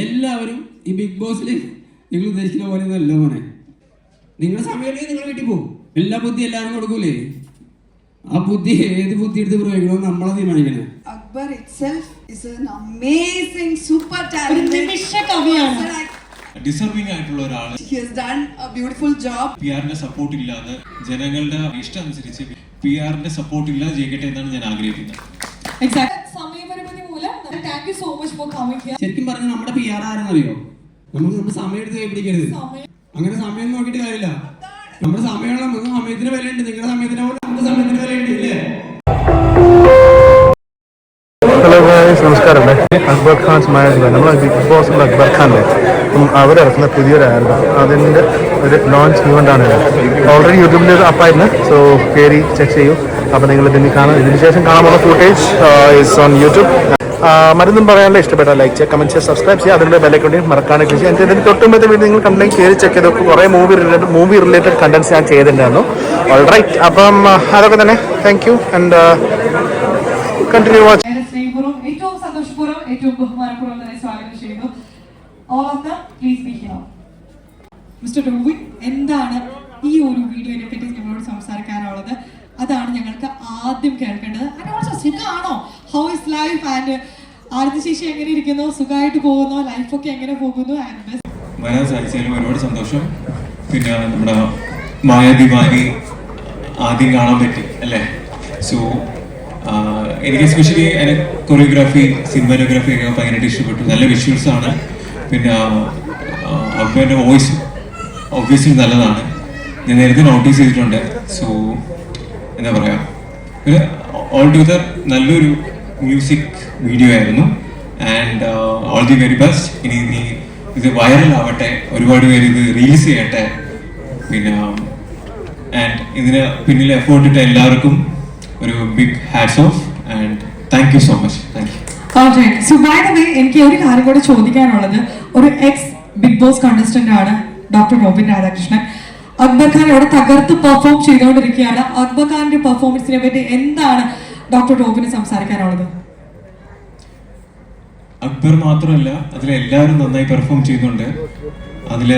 എല്ലാവരും ഈ ബിഗ് ബോസിൽ നിങ്ങൾ ഉദ്ദേശിക്കുന്ന പോലെ നല്ല മോനെ. നിങ്ങളുടെ സമയമില്ലെങ്കിൽ നിങ്ങൾ വീട്ടിൽ പോകും. എല്ലാ ബുദ്ധി എല്ലാവരും കൊടുക്കൂലേ? ആ ബുദ്ധി ഏത് ബുദ്ധി എടുത്ത് പ്രയോഗിക്കണോ നമ്മളെ തീരുമാനിക്കണേ. Akbar itself is an amazing, super ഒരു talented. നിമിഷ കവിയാണ്. ഡിസർവിംഗ് ആയിട്ടുള്ള ഒരാൾ He has done a beautiful job. P ആറിന്റെ സപ്പോർട്ട് ഇല്ലാതെ ജനങ്ങളുടെ ഇഷ്ടം അനുസരിച്ച് പി ആറിന്റെ സപ്പോർട്ട് ഇല്ലാതെ ജയിക്കട്ടെ എന്നാണ് ഞാൻ ആഗ്രഹിക്കുന്നത്. Exact thank you so much for coming here ശരിക്കും പറഞ്ഞാൽ നമ്മുടെ പി ആർ ആരെന്നറിയോ? നമുക്ക് നമ്മുടെ സമയം എടുത്ത് കൈപിടിക്കരുത് അങ്ങനെ സമയം നോക്കിയിട്ട് കാര്യമില്ല. നമ്മുടെ സമയമുള്ള നമുക്ക് സമയത്തിന് വിലയുണ്ട്. നിങ്ങളുടെ സമയത്തിന് പോലെ നമ്മുടെ സമയത്തിന് വിലയുണ്ട് ഇല്ലേ? ഹലോ നമസ്കാരം. അക്ബർ ഖാൻ സ്മൈൽ നമ്മൾ ബിഗ് ബോസിലുള്ള അക്ബർ ഖാന്റെ അവരിറക്കുന്ന പുതിയൊരു ആൽബം അതിന്റെ ഒരു ലോഞ്ച് ഇവന്റാണ് ഓൾറെഡി യൂട്യൂബിൽ അപ്പായിരുന്നു. സോ കയറി ചെക്ക് ചെയ്യൂ. അപ്പോൾ നിങ്ങൾ ഇതിന് കാണാം. ഇതിന് ശേഷം കാണാനുള്ള ഫുട്ടേജ് ഇസ് ഓൺ യൂട്യൂബ് മരുന്നും പറയാനുള്ള ഇഷ്ടപ്പെട്ട ലൈക്ക് ചെയ്യുക കമന്റ് ചെയ്യുക സബ്സ്ക്രൈബ് ചെയ്യുക. അതിന്റെ ബെല്ലൈക്കൊണ്ടി മറക്കാണ് ക്ലിക്ക് ചെയ്യുക. എന്റെ ഇതിന് തൊട്ടുമ്പത്തെ വീട്ടിൽ നിങ്ങൾ കംപ്ലൈന്റ് കയറി ചെക്ക് ചെയ്ത് കുറേ movie related movie related contents ഞാൻ ചെയ്തിട്ടുണ്ടായിരുന്നു. ഓൾ റൈറ്റ് അപ്പം അതൊക്കെ തന്നെ. Thank you and continue watch ഏറെ ഏറ്റവും സന്തോഷപൂർവം ഏറ്റവും ബഹുമാനപൂർവം തന്നെ സ്വാഗതം ചെയ്യുന്നു. All please be here mister Robin എന്താണ് ഈ ഒരു വീഡിയോനെ പറ്റി നിങ്ങളോട് സംസാരിക്കാനുള്ളത്? അതാണ് ഞങ്ങൾക്ക് ആദ്യം കേൾക്കേണ്ടത്. സുഖമാണോ ഹൗ ഇസ് ലൈഫ് ആൻഡ് ആദ്യത്തെ എങ്ങനെ ഇരിക്കുന്നു? സുഖമായിട്ട് പോകുന്നു? ലൈഫൊക്കെ എങ്ങനെ പോകുന്നു? ആൻഡ് വരാൻ സാധിച്ചതിലും ഒരുപാട് സന്തോഷം. പിന്നെ നമ്മുടെ മായാദിവാനി ആദ്യം കാണാൻ പറ്റി അല്ലേ? സോ എനിക്ക് എസ്പെഷ്യലി അതിന് കൊറിയോഗ്രാഫി സിനിമാറ്റോഗ്രാഫി ഒക്കെ ഭയങ്കരമായിട്ട് ഇഷ്ടപ്പെട്ടു. നല്ല വിഷ്വൽസ് ആണ്. പിന്നെ അബ്ബന്റെ വോയിസ് ഒബ്വിയസ്ലി നല്ലതാണ്. ഞാൻ നേരത്തെ നോട്ടീസ് ചെയ്തിട്ടുണ്ട്. സോ എന്താ പറയുക ഓൾ ടുഗദർ നല്ലൊരു മ്യൂസിക് വീഡിയോ ആയിരുന്നു. And all the very best ഇനി നീ ഇത് വൈറൽ ആവട്ടെ ഒരുപാട് പേര് ഇത് റിലീസ് ചെയ്യട്ടെ. പിന്നെ ആൻഡ് ഇതിന് പിന്നിൽ എഫേർട്ട് ഇട്ട എല്ലാവർക്കും ഒരു big hats off and thank you so much thank you എനിക്ക് ഒരു കാര്യം കൂടെ ചോദിക്കാനുള്ളത്. ഒരു എക്സ് ബിഗ് ബോസ് കണ്ടസ്റ്റന്റ് ആണ് ഡോക്ടർ റോബിൻ രാധാകൃഷ്ണൻ അക്ബർ ഖാൻ അവിടെ തകർത്ത് പെർഫോം ചെയ്തുകൊണ്ടിരിക്കുകയാണ്. അക്ബർ ഖാന്റെ പെർഫോമൻസിനെ പറ്റി എന്താണ് ഡോക്ടർ റോബിന് സംസാരിക്കാനുള്ളത്? അക്ബർ മാത്രമല്ല അതിലെല്ലാവരും നന്നായി പെർഫോം ചെയ്യുന്നുണ്ട്. അതിൽ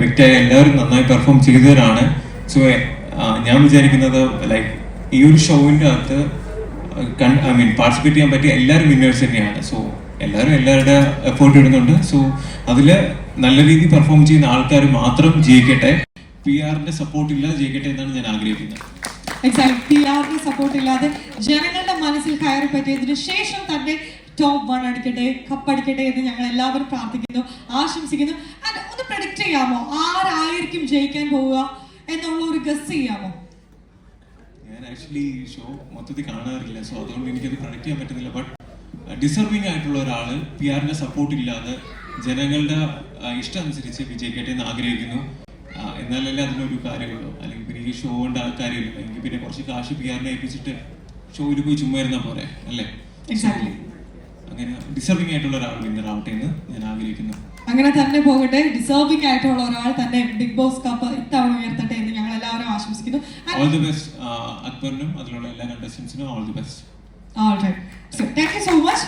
വ്യക്തിയായ എല്ലാവരും നന്നായി പെർഫോം ചെയ്തവരാണ്. സോ ഞാൻ വിചാരിക്കുന്നത് ലൈക്ക് ഈ ഒരു ഷോവിന്റെ അകത്ത് ഐ മീൻ പാർട്ടിസിപ്പേറ്റ് ചെയ്യാൻ പറ്റിയ എല്ലാവരും വിന്നേഴ്സ് തന്നെയാണ്. സോ എല്ലാവരും എല്ലാവരുടെ എഫേർട്ട് ഇടുന്നുണ്ട്. സോ അതിൽ നല്ല രീതിയിൽ പെർഫോം ചെയ്യുന്ന ആൾക്കാർ മാത്രം ജയിക്കട്ടെ. പി ആറിന്റെ സപ്പോർട്ട് ഇല്ലാതെ ജയിക്കട്ടെ എന്നാണ് ഞാൻ ആഗ്രഹിക്കുന്നത്. എക്സാക്ട് പി ആറിന്റെ സപ്പോർട്ട് ഇല്ലാതെ ജനങ്ങളുടെ മനസ്സിൽ കയറി പറ്റിയതിനു ശേഷം തന്നെ ടോപ്പ് വൺ അടിക്കട്ടെ കപ്പ് അടിക്കട്ടെ എന്ന് ഞങ്ങൾ എല്ലാവരും പ്രാർത്ഥിക്കുന്നു ആശംസിക്കുന്നു. ആൻഡ് ഒന്ന് പ്രഡിക്റ്റ് ചെയ്യാമോ? ആരായിരിക്കും ജയിക്കാൻ പോവുക എന്നുള്ള ഒരു ഗസ് ചെയ്യാമോ? ഞാൻ ആക്ച്വലി ഈ ഷോ മൊത്തത്തിൽ കാണാറില്ല സോ അതുകൊണ്ട് എനിക്കത് പ്രൊഡക്റ്റ് ചെയ്യാൻ പറ്റുന്നില്ല. ബട്ട് ഡിസർവിംഗ് ആയിട്ടുള്ള ഒരാൾ പി ആറിന്റെ സപ്പോർട്ട് ഇല്ലാതെ ജനങ്ങളുടെ ഇഷ്ടം അനുസരിച്ച് വിജയിക്കട്ടെ എന്ന് ആഗ്രഹിക്കുന്നു. എന്നാലല്ലേ അതിനൊരു കാര്യമുള്ളൂ. അല്ലെങ്കിൽ പിന്നെ ഈ ഷോ കൊണ്ട് ആൾക്കാരില്ല എനിക്ക് പിന്നെ കുറച്ച് കാശ് പി ആറിനെ ഏൽപ്പിച്ചിട്ട് ഷോയിൽ പോയി ചുമ്മാ ഇരുന്നാൽ പോരെ അല്ലേ. അങ്ങനെ ഡിസർവിംഗ് ആയിട്ടുള്ള ഒരാൾ വിന്നർ ആവട്ടെ എന്ന് ഞാൻ ആഗ്രഹിക്കുന്നു. അങ്ങനെ തന്നെ പോകട്ടെ. ഡിസേർവിംഗ് ആയിട്ടുള്ള ഒരാൾ തന്നെ ബിഗ് ബോസ് കപ്പ് ഇത്തവണ ഉയർത്തട്ടെ എന്ന് ഞങ്ങൾ എല്ലാവരും ആശംസിക്കുന്നു. ഓൾ ദി ബെസ്റ്റ് അക്ബറിനും അതിലുള്ള എല്ലാ കണ്ടസ്റ്റൻസിനും all the best All right. So thank you so much.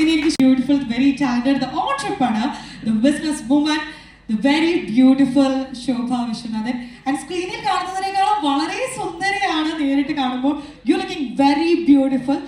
ഇനി എനിക്ക് beautiful very talented the entrepreneur the business woman the very beautiful Shobha Viswanathan and സ്ക്രീനിൽ കാണുന്നതിനേക്കാളും വളരെ സുന്ദരിയാണ് നേരിട്ട് കാണുമ്പോൾ. യു ലുക്കിംഗ് വെരി ബ്യൂട്ടിഫുൾ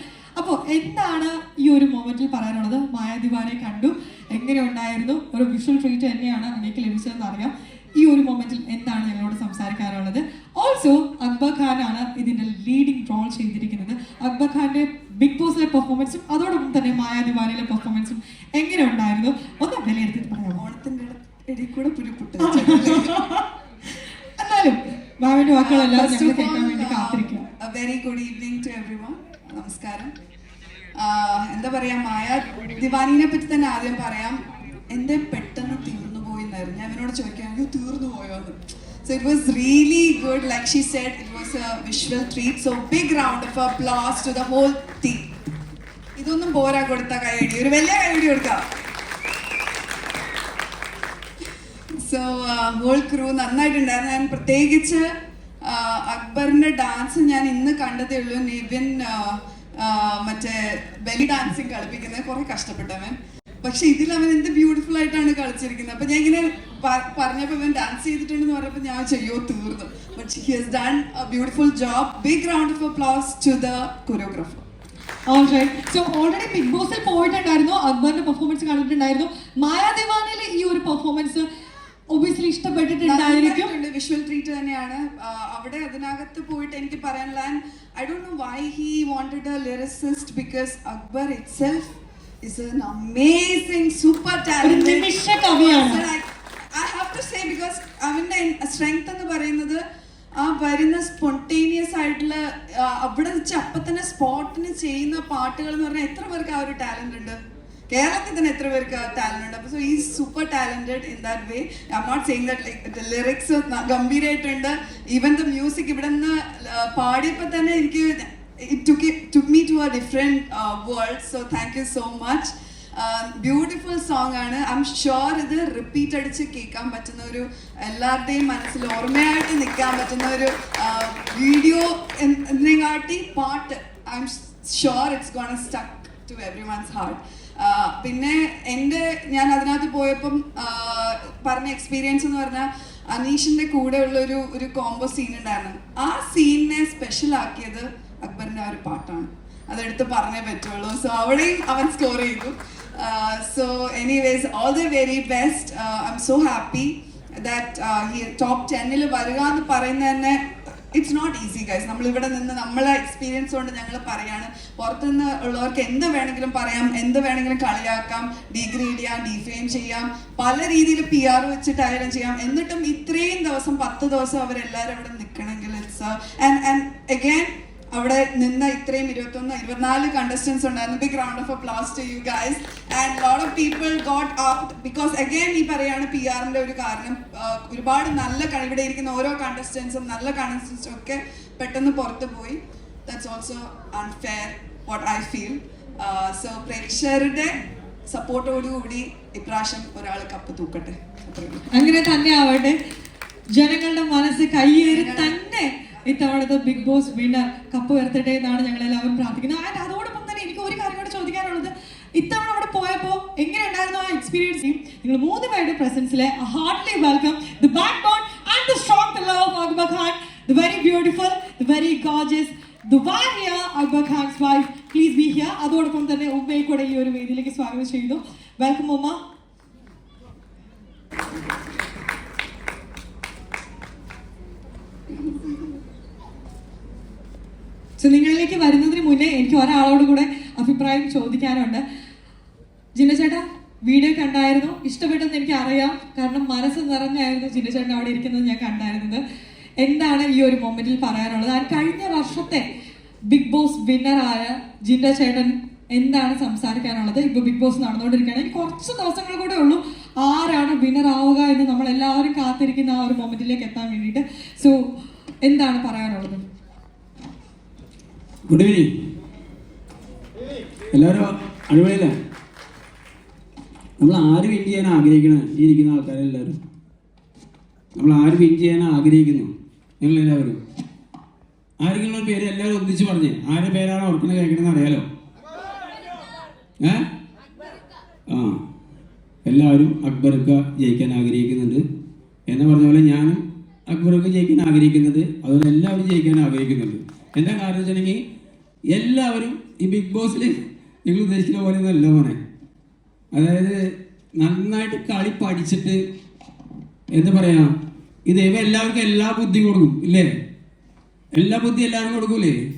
അപ്പോൾ എന്താണ് ഈ ഒരു മൊമെന്റിൽ പറയാനുള്ളത്? മായാദിവാനെ കണ്ടു. എങ്ങനെ ഉണ്ടായിരുന്നു? ഒരു വിഷ്വൽ ട്രീറ്റ് തന്നെയാണ് എനിക്ക് ലഭിച്ചതെന്ന് അറിയാം. ഈ ഒരു മൊമെന്റിൽ എന്താണ് ഞങ്ങളോട് സംസാരിക്കാനുള്ളത്? ഓൾസോ അക്ബർ ഖാൻ ആണ് ഇതിന്റെ ലീഡിംഗ് റോൾ ചെയ്തിരിക്കുന്നത്. അക്ബർ ഖാന്റെ ബിഗ് ബോസിലെ പെർഫോമൻസും അതോടൊപ്പം തന്നെ മായാദിവാനിലെ പെർഫോമൻസും എങ്ങനെ ഉണ്ടായിരുന്നു? ഒന്ന് വിലയിരുത്തി പറയാം ഓണത്തിന്റെ ഇടയിൽ കൂടെ പുരുപുട്ട് എന്നാലും മാമിന്റെ ഞങ്ങൾ കേൾക്കാൻ വേണ്ടി കാത്തിരിക്കുക. Very good evening to every നമസ്കാരം. എന്താ പറയാ മായ ദിവാനിനെ പറ്റി തന്നെ ആദ്യം പറയാം. എന്റെ പെട്ടെന്ന് തീർന്നു പോയി എന്നായിരുന്നു ഞാൻ അവനോട് ചോദിക്കുകയാണെങ്കിൽ തീർന്നു പോയോ? എന്ന്. So it was really good like she said it was a visual treat so big round of applause to the whole team ഇതൊന്നും പോരാ കൊടുത്ത കൈയടി. ഒരു വലിയ കൈയടി കൊടുക്കാം. സോ ഹോൾ ക്രൂ നന്നായിട്ടുണ്ടായിരുന്നു. ഞാൻ പ്രത്യേകിച്ച് അക്ബറിന്റെ ഡാൻസ് ഞാൻ ഇന്ന് കണ്ടതേ ഉള്ളൂ. നിവിൻ മറ്റേ ബെലി ഡാൻസിങ് കളിപ്പിക്കുന്നത് കുറെ കഷ്ടപ്പെട്ടവൻ പക്ഷെ ഇതിൽ അവൻ എന്ത് ബ്യൂട്ടിഫുൾ ആയിട്ടാണ് കളിച്ചിരിക്കുന്നത്. അപ്പൊ ഞാൻ ഇങ്ങനെ പറഞ്ഞപ്പോ ഇവൻ ഡാൻസ് ചെയ്തിട്ടുണ്ടെന്ന് പറഞ്ഞപ്പോ ഞാൻ ചെയ്യോ തീർന്നു. But he has done a beautiful job big round of applause to the choreographer so already big ബോസിൽ പോയിട്ടുണ്ടായിരുന്നു. അക്ബറിന്റെ പെർഫോമൻസ് കണ്ടിട്ടുണ്ടായിരുന്നു. മായാദേവാനിലെ ഈ ഒരു പെർഫോമൻസ് ഒബിയസ്ലി ഇഷ്ടപ്പെട്ടിട്ടുണ്ടായിരിക്കും. വിഷ്വൽ ട്രീറ്റ് തന്നെയാണ്. അവിടെ അതിനകത്ത് പോയിട്ട് എനിക്ക് പറയാനുള്ള I don't know why he wanted a lyricist because Akbar itself is an amazing super talent I have to say because അവന്റെ സ്ട്രെങ്ത് എന്ന് പറയുന്നത് ആ വരുന്ന സ്പോണ്ടേനിയസ് ആയിട്ടുള്ള അവിടെ വെച്ച് അപ്പൊ തന്നെ സ്പോട്ടിന് ചെയ്യുന്ന പാട്ടുകൾ എന്ന് പറഞ്ഞാൽ എത്ര പേർക്ക് ആ ഒരു ടാലന്റ് ഉണ്ട്? കേരളത്തിൽ തന്നെ എത്ര പേർക്ക് ടാലന്റ് ഉണ്ട്? അപ്പൊ സോ ഈ super talented in that way I not saying that lyrics ഗംഭീരമായിട്ടുണ്ട് even the music ഇവിടെ നിന്ന് പാടിയപ്പോൾ തന്നെ എനിക്ക് me to a different uh, world. So thank you so much. Beautiful song ആണ്. ഐ എം ഷുവർ ഇത് റിപ്പീറ്റ് അടിച്ച് കേൾക്കാൻ പറ്റുന്ന ഒരു എല്ലാവരുടെയും മനസ്സിൽ ഓർമ്മയായിട്ട് നിൽക്കാൻ പറ്റുന്ന ഒരു വീഡിയോ എന്നതിനെക്കാട്ടി പാട്ട് I'm sure it's gone stuck to everyone's heart പിന്നെ എന്റെ ഞാൻ അതിനകത്ത് പോയപ്പം പറഞ്ഞ എക്സ്പീരിയൻസ് എന്ന് പറഞ്ഞാൽ അനീഷിന്റെ കൂടെ ഉള്ള ഒരു ഒരു കോംബോ സീൻ ഉണ്ടായിരുന്നു. ആ സീനിനെ സ്പെഷ്യൽ ആക്കിയത് അക്ബറിന്റെ ആ ഒരു പാട്ടാണ്. അതെടുത്ത് പറഞ്ഞേ പറ്റുള്ളൂ. സോ അവിടെയും അവൻ സ്കോർ ചെയ്തു. So anyways all the very best I'm so happy that top ടെന്നിൽ വരിക എന്ന് പറയുന്നത് തന്നെ ഇറ്റ്സ് നോട്ട് ഈസി ഗൈസ് നമ്മൾ ഇവിടെ നിന്ന് നമ്മളെ എക്സ്പീരിയൻസ് കൊണ്ട് ഞങ്ങൾ പറയാണ് പുറത്തുനിന്ന് ഉള്ളവർക്ക് എന്ത് വേണമെങ്കിലും പറയാം എന്ത് വേണമെങ്കിലും കളിയാക്കാം ഡിഗ്രേഡ് ചെയ്യാം ഡിഫെയിം ചെയ്യാം പല രീതിയിൽ പി ആർ വെച്ചിട്ട് ആയാലും ചെയ്യാം. എന്നിട്ടും ഇത്രയും ദിവസം പത്ത് ദിവസം അവരെല്ലാവരും അവിടെ നിൽക്കണമെങ്കിൽ ഇറ്റ്സ് ആൻഡ് ആൻഡ് അഗൈൻ അവിടെ നിന്ന് ഇത്രയും ഇരുപത്തൊന്ന് ഇരുപത്തിനാല് കണ്ടസ്റ്റൻസ് ഉണ്ടായിരുന്നു. Big round of applause to you guys and lot of people got out because again ഈ പറയാണ് പി ആറിന്റെ ഒരു കാരണം. ഒരുപാട് നല്ല ഇവിടെ ഇരിക്കുന്ന ഓരോ കണ്ടസ്റ്റൻസും നല്ല കണ്ടസ്റ്റൻസും ഒക്കെ പെട്ടെന്ന് പുറത്ത് പോയി. That's also unfair what I feel so പ്രേക്ഷകരുടെ സപ്പോർട്ടോടുകൂടി ഇപ്രാവശ്യം ഒരാൾ കപ്പ് തൂക്കട്ടെ. അങ്ങനെ തന്നെ ആവട്ടെ. ജനങ്ങളുടെ മനസ്സ് കയ്യേറി തന്നെ ഇത്തവണത്തെ ബിഗ് ബോസ് വിന്നർ കപ്പ് ഉയർത്തട്ടെ എന്നാണ് ഞങ്ങൾ എല്ലാവരും പ്രാർത്ഥിക്കുന്നത്. ആൻഡ് അതോടൊപ്പം തന്നെ എനിക്ക് ഒരു കാര്യം കൂടെ ചോദിക്കാനുള്ളത്. ഇത്തവണ അവിടെ പോയപ്പോൾ എങ്ങനെ ഉണ്ടായിരുന്നു ആ എക്സ്പീരിയൻസ് നിങ്ങൾ മൂന്ന് പേരുടെ പ്രസൻസിലെ heartly welcome the backbone and the strong pillar of Akbar Khan the very beautiful the very gorgeous Dubariya Akbar Khan's wife please be here അതോടൊപ്പം തന്നെ ഉമ്മയെ കൂടെ ഈ ഒരു വേദിയിലേക്ക് സ്വാഗതം ചെയ്യുന്നു. വെൽക്കം ഉമ്മ. സോ വരുന്നതിന് മുന്നേ എനിക്ക് ഒരാളോട് കൂടെ അഭിപ്രായം ചോദിക്കാനുണ്ട്. ജിന്ന ചേട്ടാ വീഡിയോ കണ്ടായിരുന്നു. ഇഷ്ടപ്പെട്ടെന്ന് എനിക്ക് അറിയാം. കാരണം മനസ്സ് നിറഞ്ഞായിരുന്നു ജിന്ന ചേട്ടൻ അവിടെ ഇരിക്കുന്നത് ഞാൻ കണ്ടായിരുന്നത്. എന്താണ് ഈ ഒരു മൊമെന്റിൽ പറയാനുള്ളത്? ആ കഴിഞ്ഞ വർഷത്തെ ബിഗ് ബോസ് വിന്നറായ ജിന്ന ചേട്ടൻ എന്താണ് സംസാരിക്കാനുള്ളത്? ഇപ്പൊ ബിഗ് ബോസ് നടന്നുകൊണ്ടിരിക്കുകയാണ്. ഇനി കുറച്ച് ദിവസങ്ങൾ കൂടെ ഉള്ളൂ. ആരാണ് വിന്നർ ആവുക എന്ന് നമ്മൾ എല്ലാവരും കാത്തിരിക്കുന്ന ആ ഒരു മൊമെന്റിലേക്ക് എത്താൻ വേണ്ടിയിട്ട്. സോ എന്താണ് പറയാനുള്ളത്? ഗുഡ് ഈവനിങ് എല്ലാവരും അടിപൊളിയല്ലേ? നമ്മൾ ആര് വിൻ ചെയ്യാൻ ആഗ്രഹിക്കണം ഈ ഇരിക്കുന്ന ആൾക്കാരെല്ലാവരും നമ്മൾ ആര് വിൻ ചെയ്യാൻ ആഗ്രഹിക്കുന്നു. നിങ്ങളെല്ലാവരും. ആരെങ്കിലും പേര് എല്ലാവരും ഒന്നിച്ച് പറഞ്ഞേ. ആരുടെ പേരാണ് ഓർക്കണ കേൾക്കണമെന്ന് അറിയാലോ? ഏ? ആ. എല്ലാവരും അക്ബർക്ക ജയിക്കാൻ ആഗ്രഹിക്കുന്നുണ്ട്. എന്ന് പറഞ്ഞ പോലെ ഞാനും അക്ബർക്ക ജയിക്കാൻ ആഗ്രഹിക്കുന്നുണ്ട് അതുപോലെ എല്ലാവരും ജയിക്കാൻ ആഗ്രഹിക്കുന്നുണ്ട്. എന്താ കാരണം വെച്ചിട്ടുണ്ടെങ്കിൽ എല്ലാവരും ഈ ബിഗ് ബോസിൽ നിങ്ങൾ ഉദ്ദേശിക്കുന്ന പോലെ ഒന്നല്ല മോനെ. അതായത് നന്നായിട്ട് കളി പഠിച്ചിട്ട് എന്താ പറയാ ദൈവം എല്ലാവർക്കും എല്ലാ ബുദ്ധിയും കൊടുക്കും ഇല്ലേ? എല്ലാ ബുദ്ധി എല്ലാവരും കൊടുക്കൂലേ?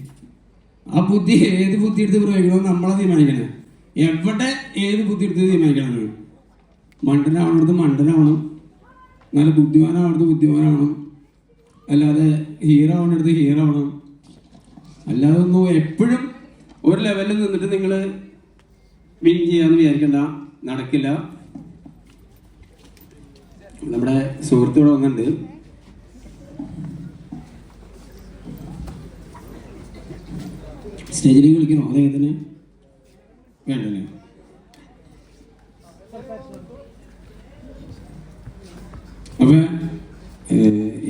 ആ ബുദ്ധി ഏത് ബുദ്ധി എടുത്ത് പ്രയോഗിക്കണമെന്ന് നമ്മളെ തീരുമാനിക്കണം. എവിടെ ഏത് ബുദ്ധി എടുത്ത് തീരുമാനിക്കണം. മണ്ടനാവണത് മണ്ടനാവണം നല്ല ബുദ്ധിമാനാവണത് ബുദ്ധിമാനാവണം അല്ലാതെ ഹീറോ ആവണടുത്ത് ഹീറോ ആവണം. അല്ലാതെ ഒന്നും എപ്പോഴും ഒരു ലെവലിൽ നിന്നിട്ട് നിങ്ങൾ വിൻ ചെയ്യാന്ന് വിചാരിക്കണ്ട. നടക്കില്ല. നമ്മുടെ സുഹൃത്ത് ഇവിടെ വന്നിട്ടുണ്ട്. സ്റ്റേജിലേക്ക് വിളിക്കണോ അദ്ദേഹത്തിന് വേണ്ടല്ലേ? അപ്പൊ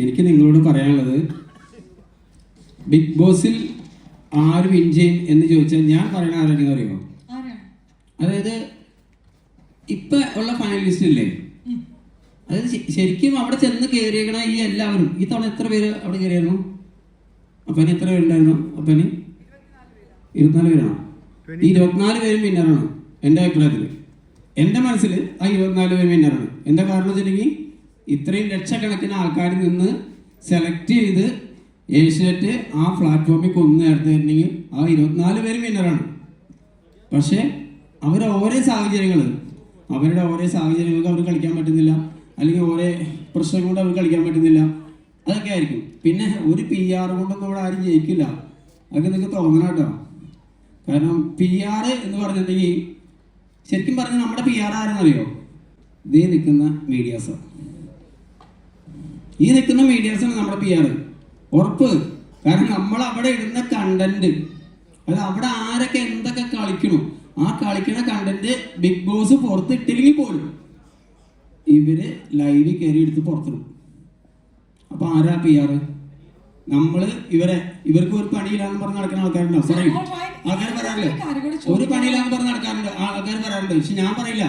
എനിക്ക് നിങ്ങളോട് പറയാനുള്ളത് ബിഗ് ബോസിൽ ആര് വിൻ ചെയ്യും എന്ന് ചോദിച്ചാൽ ഞാൻ പറയണ ആരാണെന്ന് അറിയുമോ? അതായത് ഇപ്പൊ ഉള്ള ഫൈനലിസ്റ്റ് ഇല്ലേ? അതായത് ശരിക്കും അവിടെ ചെന്ന് കയറിയേക്കണ ഈ എല്ലാവരും ഈ തവണ എത്ര പേര് അവിടെ കയറിയായിരുന്നു അപ്പന് എത്ര പേരുണ്ടായിരുന്നു? അപ്പന് ഇരുപത്തിനാല് പേരാണ് ഈ ഇരുപത്തിനാല് പേരും വിന്നറാണ് എന്റെ അഭിപ്രായത്തിൽ എന്റെ മനസ്സിൽ ആ ഇരുപത്തിനാല് പേരും വിന്നറാണ് എന്താ കാരണം വെച്ചിട്ടുണ്ടെങ്കിൽ ഇത്രയും ലക്ഷക്കണക്കിന് ആൾക്കാരിൽ നിന്ന് സെലക്ട് ചെയ്ത് ഏഷ്യാനെറ്റ് ആ പ്ലാറ്റ്ഫോമിൽ കൊന്നു നേരത്തേണ്ടെങ്കിൽ ആ ഇരുപത്തിനാല് പേരും വിന്നറാണ് പക്ഷേ അവരെ ഓരോ സാഹചര്യങ്ങൾ അവരുടെ ഓരോ സാഹചര്യങ്ങൾക്ക് അവർ കളിക്കാൻ പറ്റുന്നില്ല. അല്ലെങ്കിൽ ഓരോ പ്രശ്നം കൊണ്ട് അവർ കളിക്കാൻ പറ്റുന്നില്ല. അതൊക്കെ ആയിരിക്കും. പിന്നെ ഒരു പി ആർ കൊണ്ടൊന്നും ഇവിടെ ആരും ജയിക്കില്ല. അതൊക്കെ നിങ്ങൾക്ക് തോന്നണം കേട്ടോ. കാരണം പി ആർ എന്ന് പറഞ്ഞിട്ടുണ്ടെങ്കിൽ ശരിക്കും പറഞ്ഞാൽ നമ്മുടെ പി ആർ ആരെന്നറിയോ ഇതേ നിൽക്കുന്ന മീഡിയാസ് ഈ നിൽക്കുന്ന മീഡിയാസാണ് നമ്മുടെ പി ആർ ഉറപ്പ്. കാരണം നമ്മൾ അവിടെ ഇടുന്ന കണ്ടന്റ് അത് അവിടെ ആരൊക്കെ എന്തൊക്കെ കളിക്കണു ആ കളിക്കുന്ന കണ്ടന്റ് ബിഗ് ബോസ് പുറത്തിട്ടില്ലെങ്കിൽ പോലും ഇവർ ലൈവിൽ കയറി എടുത്ത് പുറത്തിടും. അപ്പൊ ആരാ പി ആർ നമ്മൾ ഇവരെ ഇവർക്ക് ഒരു പണിയില്ലാന്ന് പറഞ്ഞ് നടക്കുന്ന ആൾക്കാരുണ്ടോ? സോറി ആൾക്കാർ പറയാറില്ലേ? ഒരു പണിയില്ലാന്ന് പറഞ്ഞ് നടക്കാറുണ്ട്. ആൾക്കാർ പറയാറുണ്ട്. പക്ഷെ ഞാൻ പറയില്ല.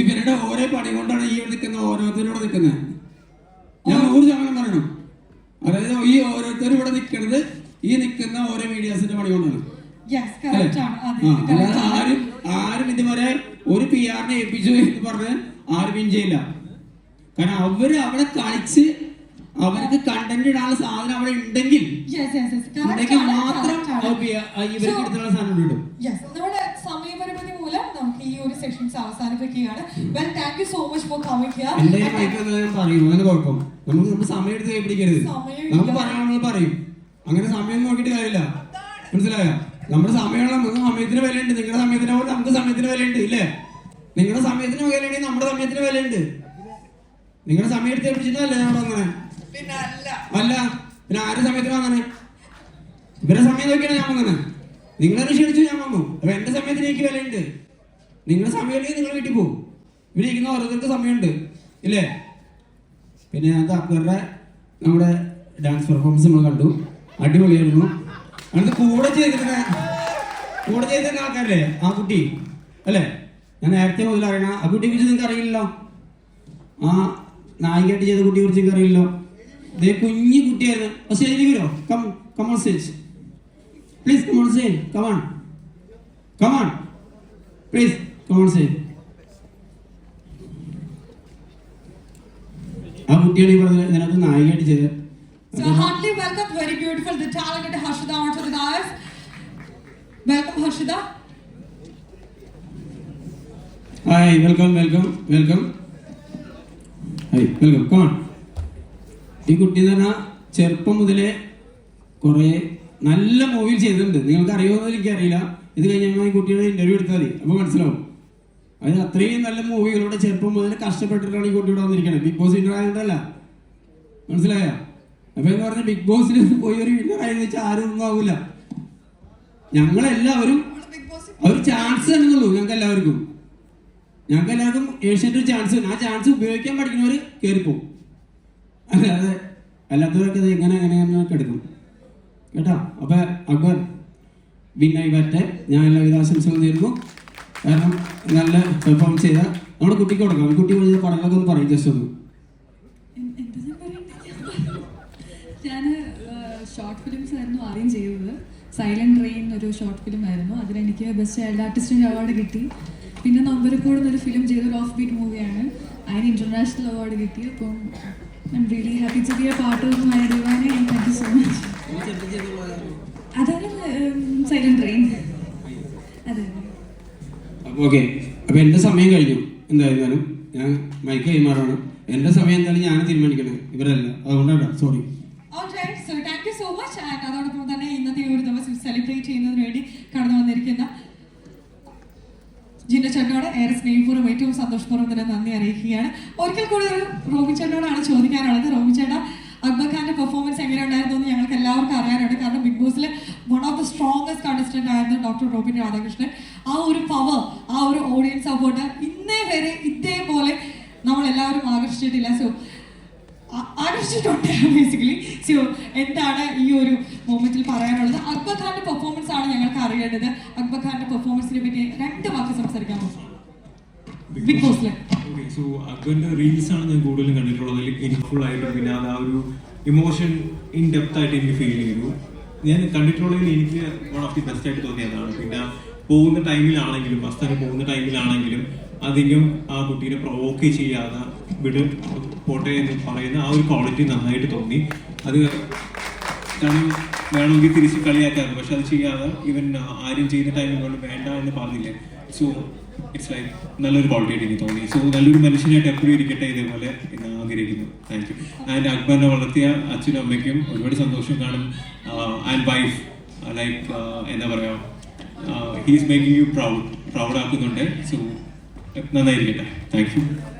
ഇവരുടെ ഓരോ പണി കൊണ്ടാണ് ഈ നിൽക്കുന്ന ഓരോരുത്തരോട് നിൽക്കുന്നത്. ഞാൻ നൂറ് ശതമാനം പറയണം. അതായത് ഈ ഓരോരുത്തരും ഇവിടെ നിൽക്കുന്നത് ഈ നിൽക്കുന്ന ഓരോ മീഡിയാസിന്റെ പണി കൊണ്ടാണ്. അല്ലാതെ ആരും ആരും ഇതുവരെ ഒരു പി ആറിനെ ഏൽപ്പിച്ചു എന്ന് പറഞ്ഞ് ആരും വിൻ ചെയ്യില്ല. കാരണം അവർ അവിടെ കളിച്ച് അവർക്ക് കണ്ടന്റ് ഇടാനുള്ള സാധനം അവിടെ ഉണ്ടെങ്കിൽ മാത്രം ഇവർക്ക് എടുത്തുള്ള സാധനം കിട്ടും Yes, നമ്മുടെ സമയപരിമിതി മൂലം നമുക്ക് ഈ ഒരു സെഷൻസ് അവസാനിപ്പിക്കുകയാണ്. Well thank you so much for coming here എന്റെ മൈക്ക് ഞാൻ പറയും? അങ്ങനെ കുഴപ്പം. നമുക്ക് നമുക്ക് സമയം എടുത്ത് കൈപിടിക്കരുത് സമയം നമുക്ക്. പറയാനുള്ളത് പറയും. അങ്ങനെ സമയം നോക്കിയിട്ട് കാര്യമില്ല. മനസ്സിലായോ? നമ്മുടെ സമയമുള്ള നമുക്ക് സമയത്തിന് വിലയുണ്ട്. നിങ്ങളുടെ സമയത്തിന് പോലെ നമുക്ക് സമയത്തിന് വിലയുണ്ട് ഇല്ലേ? നിങ്ങളുടെ സമയത്തിന് വിലയുണ്ടെങ്കിൽ നമ്മുടെ സമയത്തിന് വിലയുണ്ട്. നിങ്ങളുടെ സമയം എടുത്ത് ഏൽപ്പിച്ചിട്ടല്ലേ നമ്മൾ അങ്ങനെ പിന്നെ അല്ല. അല്ല. പിന്നെ ആരുടെ സമയത്തിന് അങ്ങനെ ഇവരുടെ സമയം നോക്കിയാണ് ഞാൻ വന്നത്. നിങ്ങളെ ക്ഷണിച്ചു ഞാൻ വന്നു. അപ്പൊ എന്റെ സമയത്തിന് എനിക്ക് വിലയുണ്ട്. നിങ്ങളുടെ സമയമില്ലെങ്കിൽ നിങ്ങൾ വീട്ടിൽ പോകും. ഇവിടെ ഇരിക്കുന്ന ഓരോരുത്തർക്ക് സമയമുണ്ട് ഇല്ലേ? പിന്നെ അത് അക്ബറുടെ നമ്മുടെ ഡാൻസ് പെർഫോമൻസ് നമ്മൾ കണ്ടു. അടിപൊളിയായിരുന്നു. അത് കൂടെ ചെയ്തിരുന്ന കൂടെ ചെയ്തിരുന്ന ആൾക്കാരല്ലേ? ആ കുട്ടി അല്ലേ? ഞാൻ നേരത്തെ മുതൽ അറിയണ ആ കുട്ടിയെ കുറിച്ച് നിങ്ങൾക്ക് അറിയില്ലല്ലോ? ആ നായികയായിട്ട് ചെയ്ത കുട്ടിയെ കുറിച്ച് നിങ്ങൾക്ക് അറിയില്ലല്ലോ? ഇതേ കുഞ്ഞു കുട്ടിയായിരുന്നു. ആ സ്റ്റേജിലേക്ക് വരുമോ come come on stage please come on stage come on come on please stage ആ കുട്ടിയാണ് ഈ പറഞ്ഞത്. ഇതിനകത്ത് നായികയായിട്ട് ചെയ്തത്. So heartily welcome, very beautiful, the talented Harshida onto the dais. Welcome Harshida. Hi welcome welcome welcome hi welcome come on ഈ കുട്ടി എന്ന് പറഞ്ഞാൽ ചെറുപ്പം മുതലേ കുറേ നല്ല മൂവിയിൽ ചെയ്തിട്ടുണ്ട്. നിങ്ങൾക്ക് അറിയുമോ എനിക്കറിയില്ല. ഇത് കഴിഞ്ഞാൽ ഈ കുട്ടിയുടെ ഇന്റർവ്യൂ എടുത്താൽ മതി. അപ്പോൾ മനസ്സിലാവും. അത് അത്രയും നല്ല മൂവികളുടെ ചെറുപ്പം മുതൽ കഷ്ടപ്പെട്ടിട്ടാണ് ഈ കുട്ടി വന്നിരിക്കുന്നത് ബിഗ് ബോസ് വിന്നർ ആയതുകൊണ്ടല്ല. മനസ്സിലായ? അപ്പൊ എന്ന് പറഞ്ഞ ബിഗ് ബോസിൽ പോയി ഒരു വിന്നർ ആയെന്ന് വെച്ചാൽ ആരും ഒന്നും ആവില്ല ഞങ്ങളെല്ലാവരും ഒരു ചാൻസ് തന്നുള്ളൂ ഞങ്ങൾക്ക് എല്ലാവർക്കും ഞങ്ങൾക്ക് എല്ലാവർക്കും ഏഷ്യന്റെ ഒരു ചാൻസ് ആ ചാൻസ് ഉപയോഗിക്കാൻ പഠിക്കുന്നവർ കയറിപ്പോവും അല്ലാതെ അല്ലാത്തവരൊക്കെ ഇത് എങ്ങനെ എങ്ങനെ എങ്ങനെയൊക്കെ എടുക്കും. കേട്ടോ? അപ്പൊ അക്ബർ വിന്നായി പറ്റ ഞാൻ എല്ലാവിധ ആശംസകളും നേരുന്നു. കാരണം നല്ല പെർഫോം ചെയ്ത നമ്മുടെ കുട്ടിക്ക് കൊടുക്കാം കുട്ടി പറഞ്ഞ പടങ്ങളൊക്കെ ഒന്ന് പറയും ജസ്റ്റ് ഒന്ന്. ഞാൻ ഷോർട്ട് ഫിലിംസ് ആയിരുന്നു ആദ്യം ചെയ്തത്. സൈലന്റ് റെയിൻ ഒരു ഷോർട്ട് ഫിലിം ആയിരുന്നു. അതിലെനിക്ക് ബെസ്റ്റ് ചൈൽഡ് ആർട്ടിസ്റ്റിന്റെ അവാർഡ് കിട്ടി. പിന്നെ നമ്പരക്കോട് എന്നൊരു ഫിലിം ചെയ്ത ഒരു ഓഫ് ബീറ്റ് മൂവിയാണ് അതിന് ഇന്റർനാഷണൽ അവാർഡ് കിട്ടി. അപ്പം I'm really happy to be a part of my ഡിവാനെ and thank you so much അതാണ് സൈലന്റ് റെയിൻ അതെ. ഓക്കെ. അപ്പൊ എന്റെ സമയം കഴിഞ്ഞു. എന്തായിരുന്നാലും ഞാൻ മൈക്ക് കൈമാറാണ്. എന്റെ സമയം എന്തായാലും ഞാൻ തീരുമാനിക്കണേ. ഇവരല്ല. അതുകൊണ്ടാണ് സോറി so much. And അതോടൊപ്പം തന്നെ ഇന്നത്തെ ഒരു ദിവസം സെലിബ്രേറ്റ് ചെയ്യുന്നതിന് വേണ്ടി കടന്നു വന്നിരിക്കുന്ന ജിന്ന ചേട്ടനോട് ഏറെ സ്നേഹപൂർവം ഏറ്റവും സന്തോഷപൂർവം തന്നെ നന്ദി അറിയിക്കുകയാണ്. ഒരിക്കൽ കൂടി ഒരു റോബി ചേട്ടനോടാണ് ചോദിക്കാനുള്ളത്. റോബി ചേട്ടാ അക്ബർ ഖാന്റെ പെർഫോമൻസ് എങ്ങനെ ഉണ്ടായിരുന്നു എന്ന് ഞങ്ങൾക്ക് എല്ലാവർക്കും അറിയാനുണ്ട്. കാരണം big ബോസിലെ one of the strongest contestant ആയിരുന്നു ഡോക്ടർ റോബിൻ രാധാകൃഷ്ണൻ. ആ ഒരു പവർ ആ ഒരു ഓഡിയൻസ് സപ്പോർട്ട് ഇന്നേ വരെ ഇതേപോലെ നമ്മൾ എല്ലാവരും ആകർഷിച്ചിട്ടില്ല സോ ആകർഷിച്ചിട്ടുണ്ട് ബേസിക്കലി സോ എന്താണ് ഈ ഒരു മൊമെന്റിൽ പറയാനുള്ളത്? അക്ബർ ഖാന്റെ പെർഫോമൻസ് ആണ് ഞങ്ങൾക്ക് അറിയേണ്ടത്. അക്ബർ ഖാന്റെ പെർഫോമൻസിനെ പറ്റി രണ്ട് വാക്ക് സംസാരിക്കാമോ ബിഗ് ബോസിലെ സോ അക്ബറിന്റെ റീൽസ് ആണ് ഞാൻ കൂടുതലും കണ്ടിട്ടുള്ളത്. എനിക്ക് ഫുൾ ആയിട്ട് പിന്നെ അത് ആ ഒരു ഇമോഷൻ ഇൻ ഡെപ്ത് ആയിട്ട് എനിക്ക് ഫീൽ ചെയ്തു. ഞാൻ കണ്ടിട്ടുള്ളതിൽ എനിക്ക് വൺ ഓഫ് ദി ബെസ്റ്റ് ആയിട്ട് തോന്നിയതാണ്. പിന്നെ പോകുന്ന ടൈമിലാണെങ്കിലും മസ്താന് പോകുന്ന ടൈമിലാണെങ്കിലും അധികം ആ കുട്ടീനെ പ്രൊവോക്ക് ചെയ്യാതെ വിട് പോട്ടെ എന്ന് പറയുന്ന ആ ഒരു ക്വാളിറ്റി നന്നായിട്ട് തോന്നി. അത് കാരണം വേണമെങ്കിൽ തിരിച്ച് കളിയാക്കാറ് പക്ഷെ അത് ചെയ്യാതെ ഇവൻ ആരും ചെയ്യുന്ന ടൈമിൽ കൊണ്ട് വേണ്ട എന്ന് പറഞ്ഞില്ലേ. സോ ഇറ്റ്സ് ലൈക്ക് നല്ലൊരു ക്വാളിറ്റി ആയിട്ട് എനിക്ക് തോന്നി. സോ നല്ലൊരു മനുഷ്യനായിട്ട് എപ്പോഴും ഇരിക്കട്ടെ ഇതേപോലെ എന്ന് ആഗ്രഹിക്കുന്നു. താങ്ക് യു ആൻഡ് അക്ബറിനെ വളർത്തിയ അച്ഛനും അമ്മയ്ക്കും ഒരുപാട് സന്തോഷം കാണും. ആൻഡ് വൈഫ് ലൈക്ക് എന്താ പറയുക he's making you proud proud ആക്കുന്നുണ്ട്. സോ നന്നായിരിക്കട്ടെ. Thank you